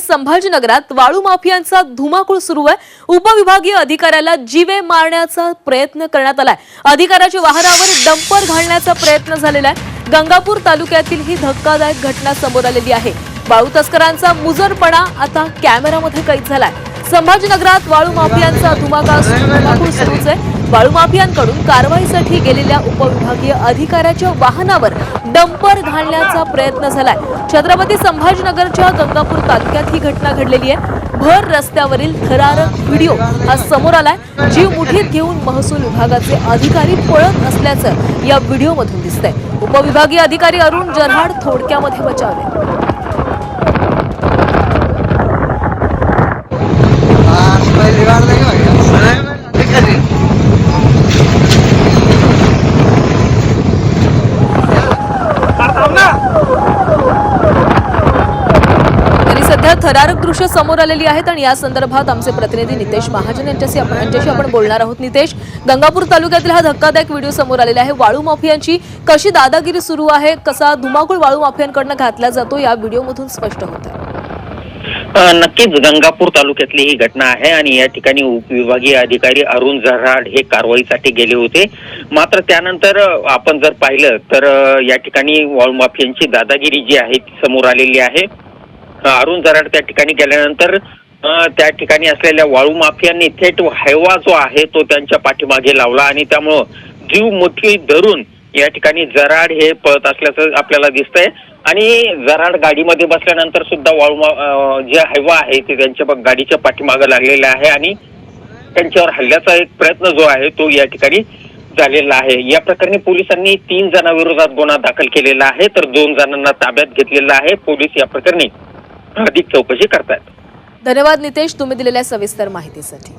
संभाजीनगरात वाळू माफियांचा धुमाकूळ सुरू आहे. उपविभागीय अधिकाऱ्याला जीवे मारण्याचा प्रयत्न करण्यात आलाय. अधिकाऱ्याच्या वाहनावर डंपर घालण्याचा प्रयत्न झालेला आहे. गंगापूर तालुक्यातील ही धक्कादायक घटना समोर आलेली आहे. वाळू तस्करांचा मुजरपणा आता कॅमेरामध्ये कैद झालाय. संभाजीनगरात वाळू माफियांचा धुमाकूळ सुरूच आहे. वाळूमाफियांकडून कारवाईसाठी गेलेल्या उपविभागीय अधिकाऱ्याच्या वाहनावर डंपर घालण्याचा प्रयत्न झालाय. छत्रपती संभाजीनगरच्या गंगापूर तालुक्यात ही घटना घडलेली आहे. भर रस्त्यावरील थरारक व्हिडिओ हा समोर आलाय. जीव मुठीत घेऊन महसूल विभागाचे अधिकारी पळत असल्याचं या व्हिडिओमधून दिसतंय. उपविभागीय अधिकारी अरुण जरहाड थोडक्यामध्ये बचावले पहिली वार नाही तरी सध्या थरारक दृश्य समोर आलेली आहेत आणि या संदर्भात आमचे प्रतिनिधी नितेश महाजन यांच्याशी आपण यांच्याशी आपण बोलणार आहोत. नितेश गंगापूर तालुक्यातील हा धक्कादायक व्हिडिओ समोर आलेला आहे. वाळू माफियांची कशी दादागिरी सुरू आहे? कसा धुमाकूळ वाळू माफियांकडनं घातला जातो? या व्हिडिओमधून स्पष्ट होत. आहे नक्कीच गंगापूर तालुक्यातली ही घटना आहे आणि या ठिकाणी उपविभागीय अधिकारी अरुण जराड हे कारवाईसाठी गेले होते. मात्र त्यानंतर आपण जर पाहिलं तर या ठिकाणी वाळू माफियांची दादागिरी जी आहे ती समोर आलेली आहे. अरुण जराड त्या ठिकाणी गेल्यानंतर त्या ठिकाणी असलेल्या वाळू माफियांनी थेट हैवा जो आहे तो त्यांच्या पाठीमागे लावला आणि त्यामुळं जीव मुठी धरून या ठिकाणी जराड हे पळत असल्याचं आपल्याला दिसतंय. आणि जराड गाडीमध्ये बसल्यानंतर सुद्धा वाळू जे हैवा आहे ते त्यांच्या गाडीच्या पाठीमागे लागलेलं आहे आणि त्यांच्यावर हल्ल्याचा एक प्रयत्न जो आहे तो या ठिकाणी झालेला आहे. या प्रकरणी पोलिसांनी तीन जणांविरोधात गुन्हा दाखल केलेला आहे तर दोन जणांना ताब्यात घेतलेला आहे. पोलीस या प्रकरणी अधिक चौकशी करतायत. धन्यवाद नितेश तुम्ही दिलेल्या सविस्तर माहितीसाठी.